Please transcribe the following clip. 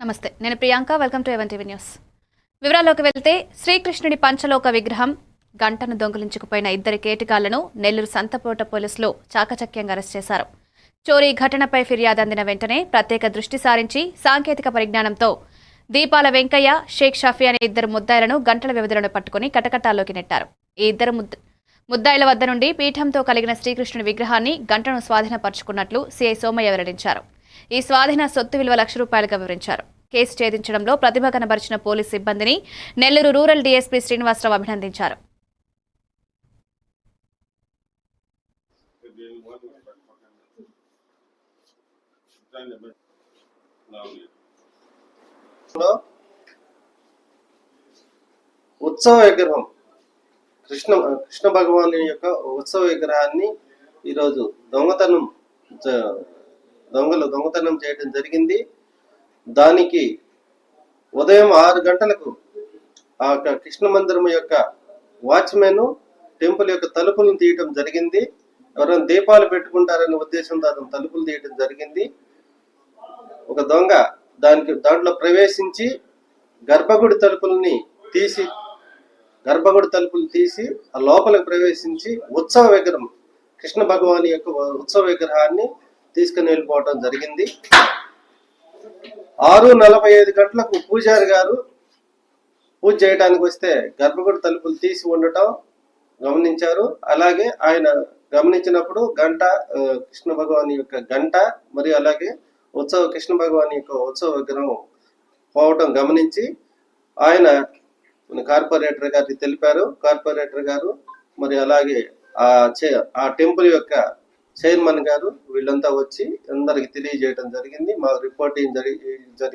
నమస్తే నేను Priyanka welcome to ఎవన్ టీవీ న్యూస్ వివరాల్లోకి వెళ్తే శ్రీకృష్ణుడి పంచలోక విగ్రహం గంటను దొంగిలించుకుపోయిన ఇద్దరి కేటికాలను నెల్లూరు సంతపోట పోలీసులు చాకచక్యంగా అరెస్ట్ చేశారు. చోరీ ఘటనపై ఫిర్యాదు అందిన వెంటనే ప్రత్యేక దృష్టి సారించి సాంకేతిక పరిజ్ఞానంతో దీపాల వెంకయ్య షేక్ షఫీ అనే ఇద్దరు ముద్దాయిలను గంటల వ్యవధిలో పట్టుకుని కటకటాల్లోకి నెట్టారు. ఈ ఇద్దరు ముద్దాయిల వద్ద నుండి పీఠంతో కలిగిన శ్రీకృష్ణుడి విగ్రహాన్ని గంటను స్వాధీనపరుచుకున్నట్లు సీఐ సోమయ్య వెల్లడించారు. ఈ స్వాధీన సొత్తు విలువ లక్ష రూపాయలుగా వివరించారు. కేసు ఛేదించడంలో ప్రతిభ కనబరిచిన పోలీస్ సిబ్బందిని నెల్లూరు రూరల్ డీఎస్పీ శ్రీనివాసరావు అభినందించారు. ఉత్సవ విగ్రహం కృష్ణ కృష్ణ భగవాను యొక్క ఉత్సవ విగ్రహాన్ని ఈరోజు దొంగతనం దొంగలు దొంగతనం చేయడం జరిగింది. దానికి ఉదయం ఆరు గంటలకు ఆ యొక్క కృష్ణ మందిరం యొక్క వాచ్మెన్ టెంపుల్ యొక్క తలుపులను తీయటం జరిగింది. ఎవరైనా దీపాలు పెట్టుకుంటారనే ఉద్దేశంతో అతను తలుపులు తీయటం జరిగింది. ఒక దొంగ దానికి దాంట్లో ప్రవేశించి గర్భగుడి తలుపుల్ని తీసి గర్భగుడి తలుపులు తీసి ఆ లోపలికి ప్రవేశించి ఉత్సవ విగ్రహం కృష్ణ భగవాన్ యొక్క ఉత్సవ విగ్రహాన్ని తీసుకుని వెళ్ళిపోవటం జరిగింది. ఆరు నలభై ఐదు గంటలకు పూజారి గారు పూజ చేయడానికి వస్తే గర్భగుడి తలుపులు తీసి ఉండటం గమనించారు. అలాగే ఆయన గమనించినప్పుడు గంట కృష్ణ భగవాన్ యొక్క గంట మరియు అలాగే ఉత్సవ కృష్ణ భగవాన్ యొక్క ఉత్సవ విగ్రహం పోవటం గమనించి ఆయన మన కార్పొరేటర్ గారికి తెలిపారు. కార్పొరేటర్ గారు మరి అలాగే ఆ చే ఆ టెంపుల్ యొక్క చైర్మన్ గారు వీళ్ళంతా వచ్చి అందరికి తెలియజేయడం జరిగింది. మా రిపోర్టింగ్ జరిగి జరిగి